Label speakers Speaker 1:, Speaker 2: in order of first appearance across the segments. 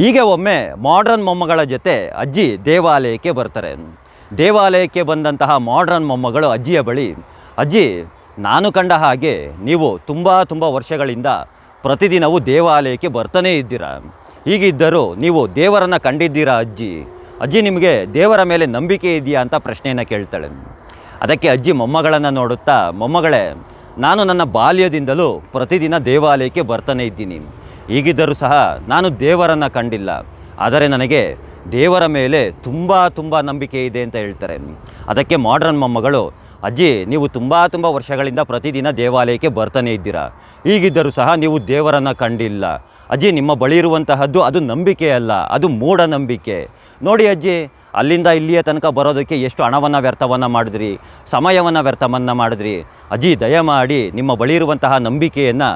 Speaker 1: ಹೀಗೆ ಒಮ್ಮೆ ಮಾಡ್ರನ್ ಮೊಮ್ಮಗಳ ಜೊತೆ ಅಜ್ಜಿ ದೇವಾಲಯಕ್ಕೆ ಬರ್ತಾರೆ. ದೇವಾಲಯಕ್ಕೆ ಬಂದಂತಹ ಮಾಡ್ರನ್ ಮೊಮ್ಮಗಳು ಅಜ್ಜಿಯ ಬಳಿ, ಅಜ್ಜಿ, ನಾನು ಕಂಡ ಹಾಗೆ ನೀವು ತುಂಬ ತುಂಬ ವರ್ಷಗಳಿಂದ ಪ್ರತಿದಿನವೂ ದೇವಾಲಯಕ್ಕೆ ಬರ್ತಾನೇ ಇದ್ದೀರಾ? ಹೀಗಿದ್ದರೂ ನೀವು ದೇವರನ್ನು ಕಂಡಿದ್ದೀರಾ ಅಜ್ಜಿ? ಅಜ್ಜಿ ನಿಮಗೆ ದೇವರ ಮೇಲೆ ನಂಬಿಕೆ ಇದೆಯಾ ಅಂತ ಪ್ರಶ್ನೆಯನ್ನು ಕೇಳ್ತಾಳೆ. ಅದಕ್ಕೆ ಅಜ್ಜಿ ಮೊಮ್ಮಗಳನ್ನು ನೋಡುತ್ತಾ, ಮೊಮ್ಮಗಳೇ, ನಾನು ನನ್ನ ಬಾಲ್ಯದಿಂದಲೂ ಪ್ರತಿದಿನ ದೇವಾಲಯಕ್ಕೆ ಬರ್ತಾನೆ ಇದ್ದೀನಿ. ಹೀಗಿದ್ದರೂ ಸಹ ನಾನು ದೇವರನ್ನು ಕಂಡಿಲ್ಲ. ಆದರೆ ನನಗೆ ದೇವರ ಮೇಲೆ ತುಂಬ ತುಂಬ ನಂಬಿಕೆ ಇದೆ ಅಂತ ಹೇಳ್ತಾರೆ. ಅದಕ್ಕೆ ಮಾಡ್ರನ್ ಮೊಮ್ಮಗಳು, ಅಜ್ಜಿ, ನೀವು ತುಂಬ ತುಂಬ ವರ್ಷಗಳಿಂದ ಪ್ರತಿದಿನ ದೇವಾಲಯಕ್ಕೆ ಬರ್ತಾನೆ ಇದ್ದೀರಾ? ಈಗಿದ್ದರೂ ಸಹ ನೀವು ದೇವರನ್ನು ಕಂಡಿಲ್ಲ. ಅಜ್ಜಿ, ನಿಮ್ಮ ಬಳಿ ಇರುವಂತಹದ್ದು ಅದು ನಂಬಿಕೆ ಅಲ್ಲ, ಅದು ಮೂಢನಂಬಿಕೆ ನೋಡಿ ಅಜ್ಜಿ, ಅಲ್ಲಿಂದ ಇಲ್ಲಿಯ ತನಕ ಬರೋದಕ್ಕೆ ಎಷ್ಟು ಹಣವನ್ನು ವ್ಯರ್ಥವನ್ನು ಮಾಡಿದ್ರಿ, ಸಮಯವನ್ನು ವ್ಯರ್ಥವನ್ನು ಮಾಡಿದ್ರಿ. ಅಜ್ಜಿ, ದಯಮಾಡಿ ನಿಮ್ಮ ಬಳಿ ಇರುವಂತಹ ನಂಬಿಕೆಯನ್ನು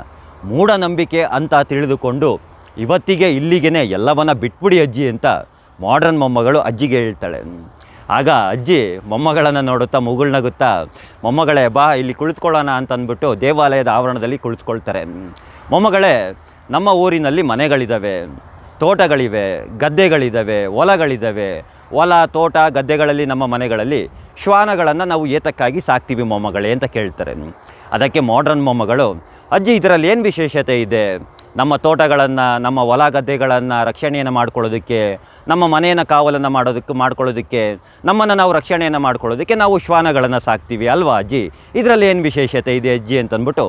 Speaker 1: ಮೂಢನಂಬಿಕೆ ಅಂತ ತಿಳಿದುಕೊಂಡು ಇವತ್ತಿಗೆ ಇಲ್ಲಿಗೆನೆ ಎಲ್ಲವನ್ನ ಬಿಟ್ಬಿಡಿ ಅಜ್ಜಿ ಅಂತ ಮಾಡ್ರನ್ ಮೊಮ್ಮಗಳು ಅಜ್ಜಿಗೆ ಹೇಳ್ತಾಳೆ. ಆಗ ಅಜ್ಜಿ ಮೊಮ್ಮಗಳನ್ನು ನೋಡುತ್ತಾ ಮುಗುಳ್ನಗುತ್ತಾ ಮೊಮ್ಮಗಳೇ ಬಾ ಇಲ್ಲಿ ಕುಳಿತುಕೊಳ್ಳೋಣ ಅಂತ ಅಂದ್ಬಿಟ್ಟು ದೇವಾಲಯದ ಆವರಣದಲ್ಲಿ ಕುಳಿತುಕೊಳ್ತಾರೆ. ಮೊಮ್ಮಗಳೇ ನಮ್ಮ ಊರಿನಲ್ಲಿ ಮನೆಗಳಿದ್ದಾವೆ ತೋಟಗಳಿವೆ ಗದ್ದೆಗಳಿದ್ದಾವೆ ಹೊಲಗಳಿದ್ದಾವೆ ಹೊಲ, ತೋಟ, ಗದ್ದೆಗಳಲ್ಲಿ ನಮ್ಮ ಮನೆಗಳಲ್ಲಿ ಶ್ವಾನಗಳನ್ನು ನಾವು ಏತಕ್ಕಾಗಿ ಸಾಕ್ತೀವಿ ಮೊಮ್ಮಗಳೇ ಅಂತ ಕೇಳ್ತಾರೆ. ಅದಕ್ಕೆ ಮಾಡ್ರನ್ ಮೊಮ್ಮಗಳು ಅಜ್ಜಿ, ಇದರಲ್ಲಿ ಏನು ವಿಶೇಷತೆ ಇದೆ? ನಮ್ಮ ತೋಟಗಳನ್ನು, ನಮ್ಮ ಹೊಲ ಗದ್ದೆಗಳನ್ನು ರಕ್ಷಣೆಯನ್ನು ಮಾಡ್ಕೊಳ್ಳೋದಕ್ಕೆ, ನಮ್ಮ ಮನೆಯನ್ನು ಕಾವಲನ್ನು ಮಾಡೋದಕ್ಕೆ, ಮಾಡ್ಕೊಳ್ಳೋದಕ್ಕೆ, ನಮ್ಮನ್ನು ನಾವು ರಕ್ಷಣೆಯನ್ನು ಮಾಡ್ಕೊಳ್ಳೋದಕ್ಕೆ ನಾವು ಶ್ವಾನಗಳನ್ನು ಸಾಕ್ತೀವಿ ಅಲ್ವಾ ಅಜ್ಜಿ? ಇದರಲ್ಲಿ ಏನು ವಿಶೇಷತೆ ಇದೆ ಅಜ್ಜಿ ಅಂತಂದ್ಬಿಟ್ಟು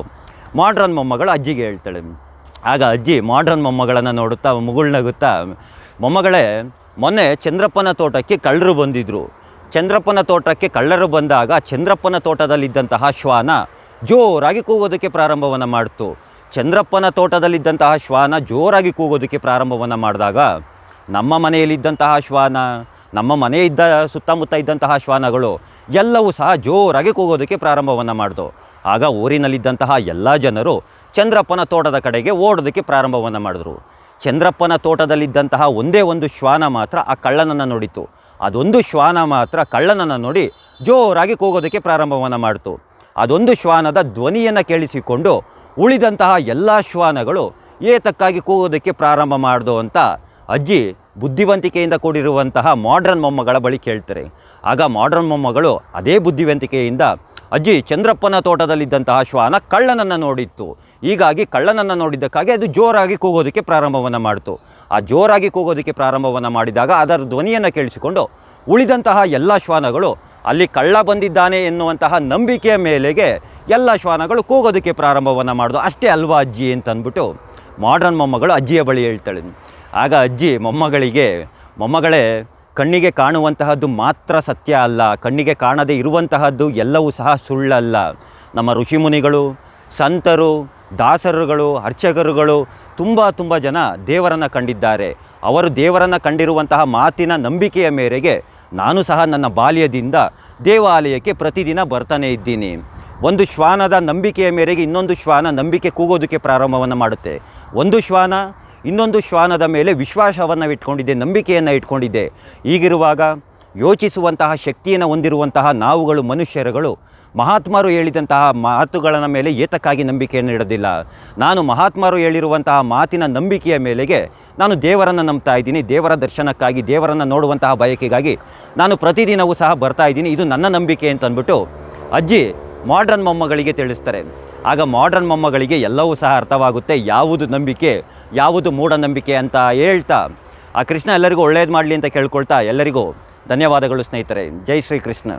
Speaker 1: ಮಾಡ್ರನ್ ಮೊಮ್ಮಗಳು ಅಜ್ಜಿಗೆ ಹೇಳ್ತಾಳೆ. ಆಗ ಅಜ್ಜಿ ಮಾಡ್ರನ್ ಮೊಮ್ಮಗಳನ್ನು ನೋಡುತ್ತಾ ಮುಗುಳ್ನಗುತ್ತಾ ಮೊಮ್ಮಗಳೇ, ಮೊನ್ನೆ ಚಂದ್ರಪ್ಪನ ತೋಟಕ್ಕೆ ಕಳ್ಳರು ಬಂದಿದ್ದರು ಚಂದ್ರಪ್ಪನ ತೋಟಕ್ಕೆ ಕಳ್ಳರು ಬಂದಾಗ, ಚಂದ್ರಪ್ಪನ ತೋಟದಲ್ಲಿದ್ದಂತಹ ಶ್ವಾನ ಜೋರಾಗಿ ಕೂಗೋದಕ್ಕೆ ಪ್ರಾರಂಭವನ್ನು ಮಾಡಿತು. ಚಂದ್ರಪ್ಪನ ತೋಟದಲ್ಲಿದ್ದಂತಹ ಶ್ವಾನ ಜೋರಾಗಿ ಕೂಗೋದಕ್ಕೆ ಪ್ರಾರಂಭವನ್ನು ಮಾಡಿದಾಗ ನಮ್ಮ ಮನೆಯಲ್ಲಿದ್ದಂತಹ ಶ್ವಾನ, ನಮ್ಮ ಮನೆ ಇದ್ದ ಸುತ್ತಮುತ್ತ ಇದ್ದಂತಹ ಶ್ವಾನಗಳು ಎಲ್ಲವೂ ಸಹ ಜೋರಾಗಿ ಕೂಗೋದಕ್ಕೆ ಪ್ರಾರಂಭವನ್ನು ಮಾಡಿದವು. ಆಗ ಊರಿನಲ್ಲಿದ್ದಂತಹ ಎಲ್ಲ ಜನರು ಚಂದ್ರಪ್ಪನ ತೋಟದ ಕಡೆಗೆ ಓಡೋದಕ್ಕೆ ಪ್ರಾರಂಭವನ್ನು ಮಾಡಿದ್ರು. ಚಂದ್ರಪ್ಪನ ತೋಟದಲ್ಲಿದ್ದಂತಹ ಒಂದೇ ಒಂದು ಶ್ವಾನ ಮಾತ್ರ ಆ ಕಳ್ಳನನ್ನು ನೋಡಿತು ಅದೊಂದು ಶ್ವಾನ ಮಾತ್ರ ಕಳ್ಳನನ್ನು ನೋಡಿ ಜೋರಾಗಿ ಕೂಗೋದಕ್ಕೆ ಪ್ರಾರಂಭವನ್ನು ಮಾಡಿತು. ಅದೊಂದು ಶ್ವಾನದ ಧ್ವನಿಯನ್ನು ಕೇಳಿಸಿಕೊಂಡು ಉಳಿದಂತಹ ಎಲ್ಲ ಶ್ವಾನಗಳು ಏತಕ್ಕಾಗಿ ಕೂಗೋದಕ್ಕೆ ಪ್ರಾರಂಭ ಮಾಡ್ದು ಅಂತ ಅಜ್ಜಿ ಬುದ್ಧಿವಂತಿಕೆಯಿಂದ ಕೂಡಿರುವಂತಹ ಮಾಡ್ರನ್ ಮೊಮ್ಮಗಳ ಬಳಿ ಕೇಳ್ತಾರೆ. ಆಗ ಮಾಡ್ರನ್ ಮೊಮ್ಮಗಳು ಅದೇ ಬುದ್ಧಿವಂತಿಕೆಯಿಂದ ಅಜ್ಜಿ ಚಂದ್ರಪ್ಪನ ತೋಟದಲ್ಲಿದ್ದಂತಹ ಶ್ವಾನ ಕಳ್ಳನನ್ನು ನೋಡಿತ್ತು. ಹೀಗಾಗಿ ಕಳ್ಳನನ್ನು ನೋಡಿದ್ದಕ್ಕಾಗಿ ಅದು ಜೋರಾಗಿ ಕೂಗೋದಕ್ಕೆ ಪ್ರಾರಂಭವನ್ನು ಮಾಡಿತು. ಆ ಜೋರಾಗಿ ಕೂಗೋದಕ್ಕೆ ಪ್ರಾರಂಭವನ್ನು ಮಾಡಿದಾಗ ಅದರ ಧ್ವನಿಯನ್ನು ಕೇಳಿಸಿಕೊಂಡು ಉಳಿದಂತಹ ಎಲ್ಲ ಶ್ವಾನಗಳು ಅಲ್ಲಿ ಕಳ್ಳ ಬಂದಿದ್ದಾನೆ ಎನ್ನುವಂತಹ ನಂಬಿಕೆಯ ಮೇಲೆಗೆ ಎಲ್ಲ ಶ್ವಾನಗಳು ಕೂಗೋದಕ್ಕೆ ಪ್ರಾರಂಭವನ್ನು ಮಾಡೋದು. ಅಷ್ಟೇ ಅಲ್ವಾ ಅಜ್ಜಿ ಅಂತಂದ್ಬಿಟ್ಟು ಮಾಡ್ರನ್ ಮೊಮ್ಮಗಳು ಅಜ್ಜಿಯ ಬಳಿ ಹೇಳ್ತಾಳೆ. ಆಗ ಅಜ್ಜಿ ಮೊಮ್ಮಗಳಿಗೆ, ಮೊಮ್ಮಗಳೇ, ಕಣ್ಣಿಗೆ ಕಾಣುವಂತಹದ್ದು ಮಾತ್ರ ಸತ್ಯ ಅಲ್ಲ. ಕಣ್ಣಿಗೆ ಕಾಣದೇ ಇರುವಂತಹದ್ದು ಎಲ್ಲವೂ ಸಹ ಸುಳ್ಳಲ್ಲ. ನಮ್ಮ ಋಷಿಮುನಿಗಳು, ಸಂತರು, ದಾಸರುಗಳು, ಅರ್ಚಕರುಗಳು ತುಂಬ ತುಂಬ ಜನ ದೇವರನ್ನು ಕಂಡಿದ್ದಾರೆ. ಅವರು ದೇವರನ್ನು ಕಂಡಿರುವಂತಹ ಮಾತಿನ ನಂಬಿಕೆಯ ಮೇರೆಗೆ ನಾನು ಸಹ ನನ್ನ ಬಾಲ್ಯದಿಂದ ದೇವಾಲಯಕ್ಕೆ ಪ್ರತಿದಿನ ಬರ್ತಾನೆ ಇದ್ದೀನಿ. ಒಂದು ಶ್ವಾನದ ನಂಬಿಕೆಯ ಮೇರೆಗೆ ಇನ್ನೊಂದು ಶ್ವಾನ ನಂಬಿಕೆ ಕೂಗೋದಕ್ಕೆ ಪ್ರಾರಂಭವನ್ನು ಮಾಡುತ್ತೆ. ಒಂದು ಶ್ವಾನ, ಇನ್ನೊಂದು ಶ್ವಾನದ ಮೇಲೆ ವಿಶ್ವಾಸವನ್ನು ಇಟ್ಕೊಂಡಿದ್ದೆ, ನಂಬಿಕೆಯನ್ನು ಇಟ್ಕೊಂಡಿದ್ದೆ. ಹೀಗಿರುವಾಗ ಯೋಚಿಸುವಂತಹ ಶಕ್ತಿಯನ್ನು ಹೊಂದಿರುವಂತಹ ನಾವುಗಳು ಮನುಷ್ಯರುಗಳು ಮಹಾತ್ಮರು ಹೇಳಿದಂತಹ ಮಾತುಗಳ ಮೇಲೆ ಏತಕ್ಕಾಗಿ ನಂಬಿಕೆಯನ್ನು ಇಡೋದಿಲ್ಲ. ನಾನು ಮಹಾತ್ಮರು ಹೇಳಿರುವಂತಹ ಮಾತಿನ ನಂಬಿಕೆಯ ಮೇಲೆಗೆ ನಾನು ದೇವರನ್ನು ನಂಬ್ತಾ ಇದ್ದೀನಿ. ದೇವರ ದರ್ಶನಕ್ಕಾಗಿ, ದೇವರನ್ನು ನೋಡುವಂತಹ ಬಯಕೆಗಾಗಿ ನಾನು ಪ್ರತಿದಿನವೂ ಸಹ ಬರ್ತಾ ಇದ್ದೀನಿ. ಇದು ನನ್ನ ನಂಬಿಕೆ ಅಂತ ಅಂದ್ಬಿಟ್ಟು ಅಜ್ಜಿ ಮಾಡ್ರನ್ ಮೊಮ್ಮಗಳಿಗೆ ತಿಳಿಸ್ತಾರೆ. ಆಗ ಮಾಡ್ರನ್ ಮೊಮ್ಮಗಳಿಗೆ ಎಲ್ಲವೂ ಸಹ ಅರ್ಥವಾಗುತ್ತೆ. ಯಾವುದು ನಂಬಿಕೆ, ಯಾವುದು ಮೂಢನಂಬಿಕೆ ಅಂತ ಹೇಳ್ತಾ, ಆ ಕೃಷ್ಣ ಎಲ್ಲರಿಗೂ ಒಳ್ಳೇದು ಮಾಡಲಿ ಅಂತ ಕೇಳ್ಕೊಳ್ತಾ ಎಲ್ಲರಿಗೂ ಧನ್ಯವಾದಗಳು ಸ್ನೇಹಿತರೆ. ಜೈ ಶ್ರೀ ಕೃಷ್ಣ.